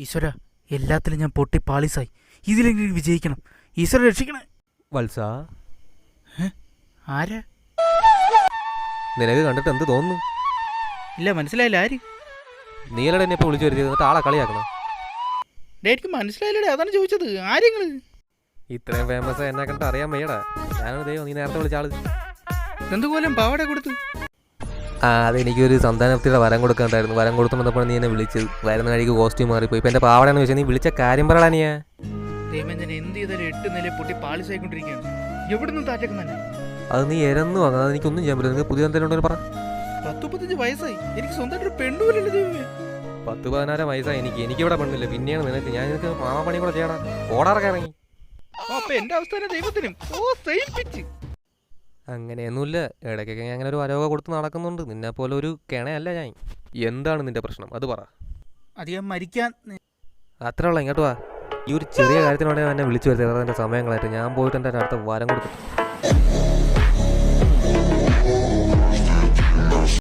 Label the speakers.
Speaker 1: ഈശ്വര എല്ലാത്തിലും ഞാൻ പൊട്ടി പാളിസായി. ഇതിലെങ്കിലും വിജയിക്കണം. ഈശ്വര രക്ഷിക്കണേ.
Speaker 2: വത്സ.
Speaker 1: ആരാ?
Speaker 2: നിനക്ക് കണ്ടിട്ട് എന്ത് തോന്നുന്നു?
Speaker 1: ഇല്ല മനസ്സിലായില്ല. ആര്?
Speaker 2: നീലടെ എന്നെ ഇപ്പോൾ വിളിച്ചു വരുത്തിയത് എന്നിട്ട് ആളെ കളിയാക്കണം?
Speaker 1: ഡേ എനിക്ക് മനസ്സിലായില്ലടേ. അതാണ് ചോദിച്ചത്. ആരെങ്കിൽ
Speaker 2: ഇത്രയും ഫേമസ് എന്നെ കണ്ടിട്ട് അറിയാൻ വയ്യടാ. ഞാനാണ് ദൈവം നീ നേരത്തെ വിളിച്ച ആൾ.
Speaker 1: എന്തുപോലും പാവട കൊടുത്തു?
Speaker 2: ആ അത് എനിക്കൊരു സന്താനത്തിയുടെ വരം കൊടുക്കാണ്ടായിരുന്നു വരം കൊടുത്തുകൊണ്ടപ്പോൾ നീ എന്നെ വിളിച്ചത് വരുന്ന കഴിക്ക് കോസ്റ്റ്യൂം മാറിപ്പോയി. ഇപ്പം എന്റെ പാവടാന്ന് വെച്ചാൽ നീ വിളിച്ച കാര്യം പറയാനിയാ നീയാ
Speaker 1: ദൈവം ഞാൻ എന്ത് ചെയ്താലും എട്ട് നില പൊട്ടി പാളിസായിക്കൊണ്ടിരിക്കുകയാണ് എവിടുന്ന് താറ്റക്കുന്നല്ല
Speaker 2: അത് നീ എരന്നു വാങ്ങാൻ അത് എനിക്കൊന്നും ചെയ്യാൻ പറ്റില്ല. പുതിയ എന്തെങ്കിലും ഉണ്ടെങ്കിൽ പറ.
Speaker 1: പത്ത് മുപ്പത്തഞ്ച് വയസ്സായി. എനിക്ക് സ്വന്തമായിട്ടൊരു പെണ്ണുപോലല്ലേ ദൈവമേ.
Speaker 2: പത്ത് പതിനാറ് വയസ്സായി എനിക്ക്. എനിക്കിവിടെ പെണ്ണില്ല. പിന്നെയാണ് നിനക്ക്. ഞാൻ നിനക്ക് മാമാ പണി കൂടെ ചെയ്യണം ഓടാറൊക്കെ ഇറങ്ങി.
Speaker 1: അപ്പൊ എന്റെ അവസ്ഥ ദൈവത്തിനും. ഓ സെയിം പിച്ച്
Speaker 2: അങ്ങനെയൊന്നുമില്ല. ഇടയ്ക്കൊക്കെ ഞാൻ അങ്ങനെ ഒരു വരവൊക്കെ കൊടുത്ത് നടക്കുന്നുണ്ട്. നിന്നെ പോലെ ഒരു കിണയല്ല ഞാൻ. എന്താണ് നിന്റെ പ്രശ്നം? അത് പറ.
Speaker 1: അധികം മരിക്കാൻ
Speaker 2: അത്ര ഉള്ള ഇങ്ങോട്ട് വാ. ഈ ഒരു ചെറിയ കാര്യത്തിനോടെ എന്നെ വിളിച്ചു വരുത്തി. എന്റെ സമയങ്ങളായിട്ട് ഞാൻ പോയിട്ട് എന്റെ അടുത്ത വരം കൊടുത്തിട്ട്.